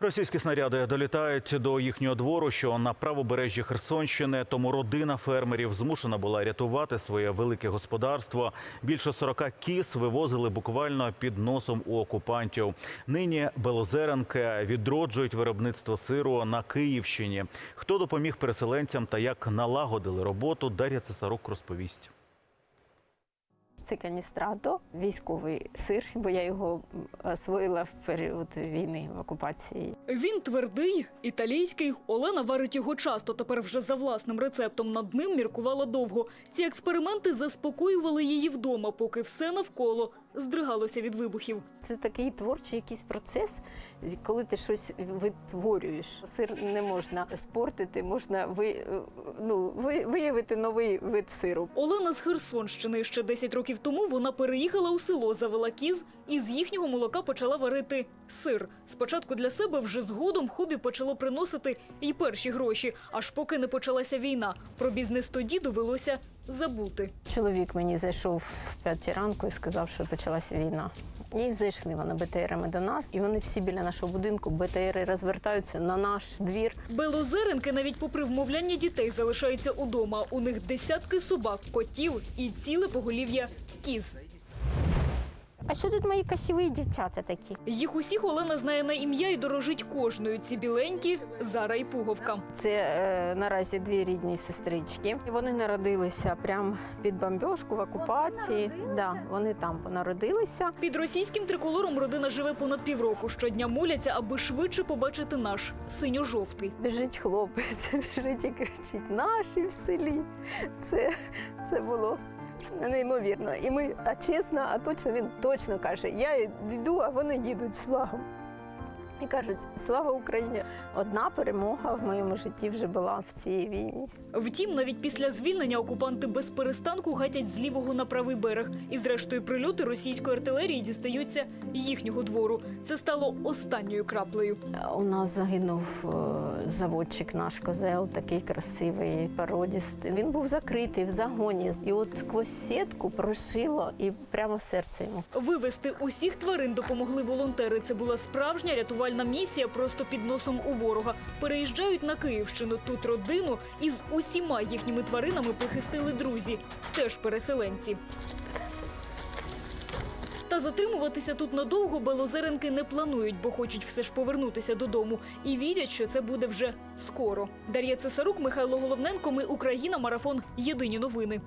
Російські снаряди долітають до їхнього двору, що на правобережжі Херсонщини. Тому родина фермерів змушена була рятувати своє велике господарство. Більше 40 кіз вивозили буквально під носом у окупантів. Нині Белозеренки відроджують виробництво сиру на Київщині. Хто допоміг переселенцям та як налагодили роботу, Дар'я Цесарук розповість. Це каністрато, військовий сир, бо я його освоїла в період війни в окупації. Він твердий, італійський. Олена варить його часто. Тепер вже за власним рецептом над ним міркувала довго. Ці експерименти заспокоювали її вдома, поки все навколо здригалося від вибухів. Це такий творчий якийсь процес, коли ти щось витворюєш. Сир не можна спортити, можна ви, ну, ви, виявити новий вид сиру. Олена з Херсонщини ще 10 років тому вона переїхала у село завела кіз і з їхнього молока почала варити сир. Спочатку для себе вже згодом хобі почало приносити і перші гроші, аж поки не почалася війна. Про бізнес тоді довелося забути. Чоловік мені зайшов в п'ятій ранку і сказав, що почалася війна. І зайшли вони БТРами до нас, і вони всі біля нашого будинку БТРи розвертаються на наш двір. Белозеренки навіть попри вмовляння дітей залишаються удома. У них десятки собак, котів і ціле поголів'я кіз. А що тут мої красиві дівчата такі? Їх усіх Олена знає на ім'я і дорожить кожною. Ці біленькі Зара і Пуговка. Це е, наразі дві рідні сестрички. І Вони народилися прямо під бомбьошку в окупації. Да, вони там народилися. Під російським триколором родина живе понад півроку. Щодня моляться, аби швидше побачити наш синьо-жовтий. Біжить хлопець, біжить і кричить: наші в селі. Це, це було. Неймовірно. І ми, а чесно, а точно він точно каже: я йду, а вони їдуть з флагом. І кажуть, слава Україні! Одна перемога в моєму житті вже була в цій війні. Втім, навіть після звільнення окупанти без перестанку гатять з лівого на правий берег. І зрештою прильоти російської артилерії дістаються їхнього двору. Це стало останньою краплею. У нас загинув е, заводчик наш козел, такий красивий, породістий. Він був закритий в загоні. І от сквозь сітку прошило і прямо серце йому. Вивести усіх тварин допомогли волонтери. Це була справжня рятувальна місія просто під носом у ворога. Переїжджають на Київщину. Тут родину із усіма їхніми тваринами прихистили друзі, теж переселенці. Та затримуватися тут надовго белозеренки не планують, бо хочуть все ж повернутися додому і вірять, що це буде вже скоро. Дар'я Цесарук, Михайло Головненко. Ми Україна. Марафон. Єдині новини.